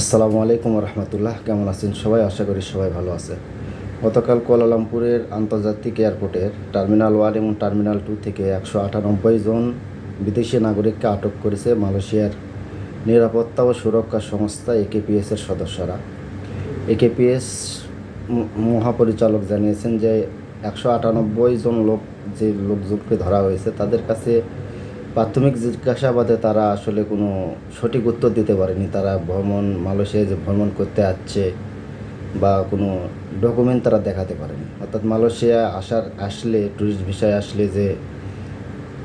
আসসালামু আলাইকুম রহমতুল্লাহ কেমন আছেন সবাই? আশা করি সবাই ভালো আছে গতকাল কুয়ালালামপুরের আন্তর্জাতিক এয়ারপোর্টের টার্মিনাল ওয়ান এবং টার্মিনাল টু থেকে একশো আটানব্বই জন বিদেশি নাগরিককে আটক করেছে মালয়েশিয়ার নিরাপত্তা ও সুরক্ষা সংস্থা একেপিএসের সদস্যরা। একেপিএস মহাপরিচালক জানিয়েছেন যে একশো আটানব্বই জন লোক, যে লোকজনকে ধরা হয়েছে, তাদের কাছে প্রাথমিক জিজ্ঞাসাবাদে তারা আসলে কোনো সঠিক উত্তর দিতে পারেনি। তারা ভ্রমণ, মালয়েশিয়ায় যে ভ্রমণ করতে আসছে বা কোনো ডকুমেন্ট তারা দেখাতে পারেনি। অর্থাৎ মালয়েশিয়া আসার, আসলে ট্যুরিস্ট ভিসায় আসলে যে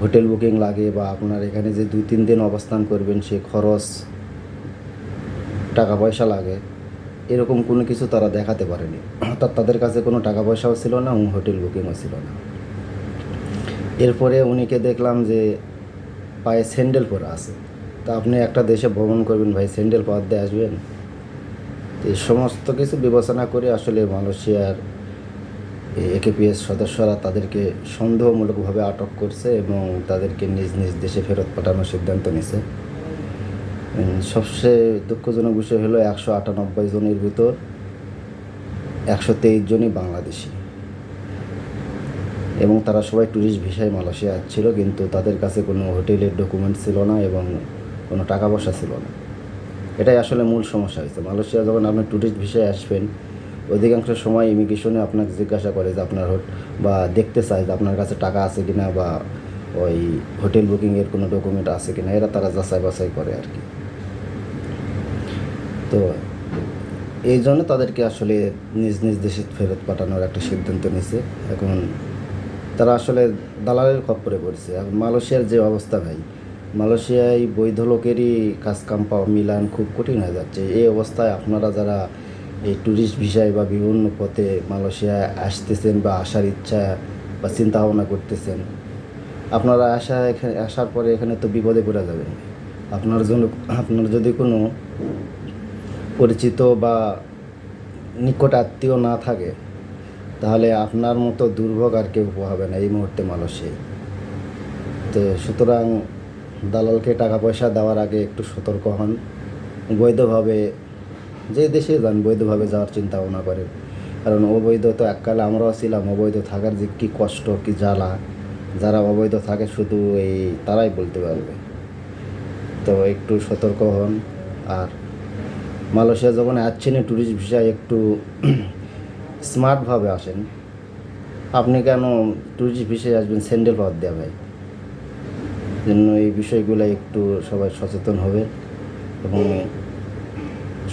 হোটেল বুকিং লাগে বা আপনার এখানে যে দুই তিন দিন অবস্থান করবেন, সে খরচ, টাকা পয়সা লাগে, এরকম কোনো কিছু তারা দেখাতে পারেনি। অর্থাৎ তাদের কাছে কোনো টাকা পয়সাও ছিল না হোটেল বুকিংও ছিল না। এরপরে উনিকে দেখলাম যে পায়ে স্যান্ডেল পরে আছে। তা আপনি একটা দেশে ভ্রমণ করবেন ভাই, স্যান্ডেল পাওয়ার দিয়ে আসবেন। এই সমস্ত কিছু বিবেচনা করে আসলে মালয়েশিয়ার একেপিএস সদস্যরা তাদেরকে সন্দেহমূলকভাবে আটক করছে এবং তাদেরকে নিজ নিজ দেশে ফেরত পাঠানোর সিদ্ধান্ত নিছে। সবচেয়ে দুঃখজনক বিষয় হলো একশো আটানব্বই জনের ভিতর একশো তেইশ জনই বাংলাদেশি। এবং তারা সবাই ট্যুরিস্ট ভিসায় মালয়েশিয়া ছিল, কিন্তু তাদের কাছে কোনো হোটেলের ডকুমেন্ট ছিল না এবং কোনো টাকা পয়সা ছিল না। এটাই আসলে মূল সমস্যা হয়েছে। মালয়েশিয়া যখন আপনি ট্যুরিস্ট ভিসায় আসবেন, অধিকাংশ সময় ইমিগ্রেশনে আপনাকে জিজ্ঞাসা করে যে আপনার বা দেখতে চায় যে আপনার কাছে টাকা আছে কি না বা ওই হোটেল বুকিংয়ের কোনো ডকুমেন্ট আছে কি না এরা তারা যাচাই বাছাই করে আর কি। তো এই জন্য তাদেরকে আসলে নিজ নিজ দেশে ফেরত পাঠানোর একটা সিদ্ধান্ত নিছে। এখন তারা আসলে দালালের খপ্পরে পড়ছে। আর মালয়েশিয়ার যে অবস্থা ভাই, মালয়েশিয়ায় বৈধ লোকেরই কাজকাম পাওয়া মিলান খুব কঠিন হয়ে যাচ্ছে। এই অবস্থায় আপনারা যারা এই ট্যুরিস্ট ভিসায় বা বিভিন্ন পথে মালয়েশিয়ায় আসতেছেন বা আসার ইচ্ছা বা চিন্তা ভাবনা করতেছেন, আপনারা আসা এখানে, আসার পরে এখানে তো বিপদে পড়ে যাবেন। আপনার জন্য, আপনার যদি কোনো পরিচিত বা নিকট আত্মীয় না থাকে তাহলে আপনার মতো দুর্ভোগ আর কেউ হবে না এই মুহূর্তে মালয়েশিয়ায় তো সুতরাং দালালকে টাকা পয়সা দেওয়ার আগে একটু সতর্ক হন, বৈধভাবে যে দেশে যান বৈধভাবে যাওয়ার চিন্তা ভাবনা করেন। কারণ অবৈধ তো এককালে আমরাও ছিলাম, অবৈধ থাকার যে কী কষ্ট, কী জ্বালা, যারা অবৈধ থাকে শুধু এই তারাই বলতে পারবে। তো একটু সতর্ক হন, আর মালয়েশিয়া যখন আসছেন ট্যুরিস্ট ভিসায় একটু স্মার্টভাবে আসেন। আপনি কেন ট্যুরিস্ট ভিসায় আসবেন? স্যান্ডেল পাওয়ার দেওয়া ভাই। জন্য এই বিষয়গুলো একটু সবাই সচেতন হবে এবং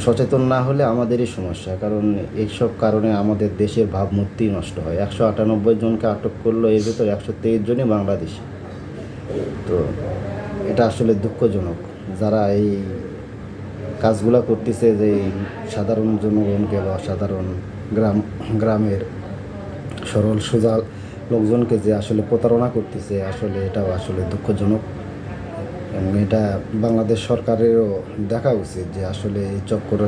সচেতন না হলে আমাদেরই সমস্যা। কারণ এইসব কারণে আমাদের দেশের ভাবমূর্তি নষ্ট হয়। একশো আটানব্বই জনকে আটক করল, এর ভিতর একশো তেইশ জনই বাংলাদেশি। তো এটা আসলে দুঃখজনক। যারা এই কাজগুলো করতেছে যে সাধারণ জনগণকে বা সাধারণ গ্রাম গ্রামের সরল, সোজা লোকজনকে যে আসলে প্রতারণা করতেছে, আসলে এটাও আসলে দুঃখজনক। এবং এটা বাংলাদেশ সরকারেরও দেখা উচিত যে আসলে এই চক্কর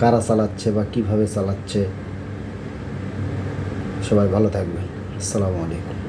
কারা চালাচ্ছে বা কীভাবে চালাচ্ছে। সবাই ভালো থাকবেন। আসসালামু আলাইকুম।